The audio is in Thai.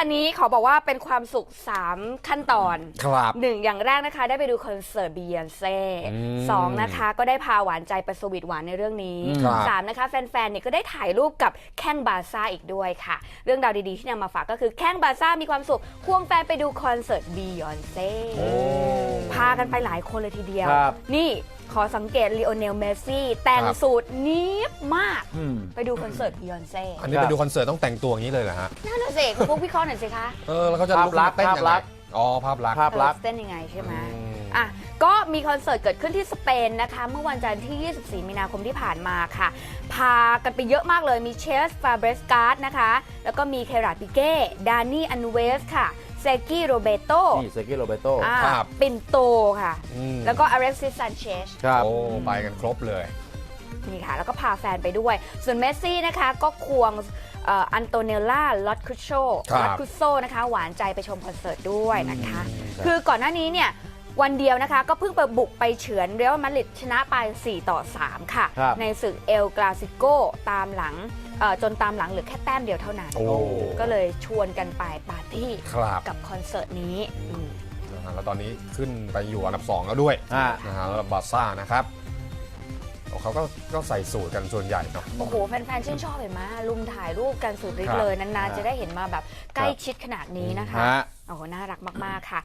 อันนี้ขอบอกว่าเป็นความสุข 3 ขั้นตอนครับ หนึ่งอย่างแรกนะคะ ได้ไปดูคอนเสิร์ตบียอนเซ่อืมสองนะคะ ก็ได้พาหวานใจไปสวีทหวานในเรื่องนี้ครับ สามนะคะ แฟนๆเนี่ยก็ได้ถ่ายรูปกับแข้งบาซ่าอีกด้วยค่ะ เรื่องราวดีๆที่นำมาฝากก็คือแข้งบาซ่ามีความสุขควงแฟนไปดูคอนเสิร์ตบียอนเซ่โอ้พากันไปหลายคนเลยทีเดียว ครับ นี่ ขอสังเกตลีโอเนลเมสซี่ แต่งครับ สูทนี้มาก อืม ไปดูคอนเสิร์ตบียอนเซ่อันนี้ครัไปบดูคอนเสิร์ตต้องแต่งตัวอย่างนี้เลยเหรอฮะ นั่นน่ะสิคุณพวกวิเคราะห์หน่อยสิคะเออ แล้วเขาจะภาพลุกลักษณ์เต้นยังภาพลัไงกษณ์ อ๋อ ภาพลักษณ์ ภาพลักษณ์เต้นยังไงใช่ไหม อืม อะ ก็มีคอนเสิร์ตเกิดขึ้นที่สเปนนะคะ เมื่อวันจันทร์ที่ 24 มีนาคมที่ผ่านมาค่ะ พากันไปเยอะมากเลยมีเชสฟาเบรสการ์ดนะคะ แล้วก็มีเคราดปิเก้ ดานี่อันเวสค่ะ เซกิโรเบโตนี่เซกิโรเบโตอ่าครับปินโตค่ะ อืมแล้วก็อเล็กซิสซันเชชครับ โอ้ไปกันครบเลย นี่ค่ะ แล้วก็พาแฟนไปด้วย ส่วนเมสซี่นะคะก็ควงเอ่ออันโตเนลล่าลอตคุโชครับลอตคุโซนะคะ หวานใจไปชมคอนเสิร์ตด้วยนะคะ อืมคือก่อนหน้านี้เนี่ย วันเดียวนะคะก็เพิ่งไปบุกไปเฉือนเรอัลมาดริดชนะไป 4 ต่อ 3 ค่ะ ครับ ในศึกเอลกลาซิโกตามหลังเอ่อจนตามหลังเหลือแค่แต้มเดียวเท่านั้น โอ้ ก็เลยชวนกันไปปาร์ตี้ครับกับคอนเสิร์ตนี้อืม นะฮะแล้วตอนนี้ขึ้นไปอยู่อันดับ 2 แล้วด้วยอ่า นะฮะแล้วบาร์ซ่านะครับโอ้เขาก็ก็ใส่สูตรกันส่วนใหญ่เนาะ โอ้โห แฟนๆ ชื่นชอบเห็นไหมลุมถ่ายรูปกันสุดฤทครัธิ์บเลย นานครัๆบจะได้เห็นมาแบบใกล้ชิดขนาดนี้นะคะ ฮะ โอ้โห น่ารักมาก ๆ ค่ะ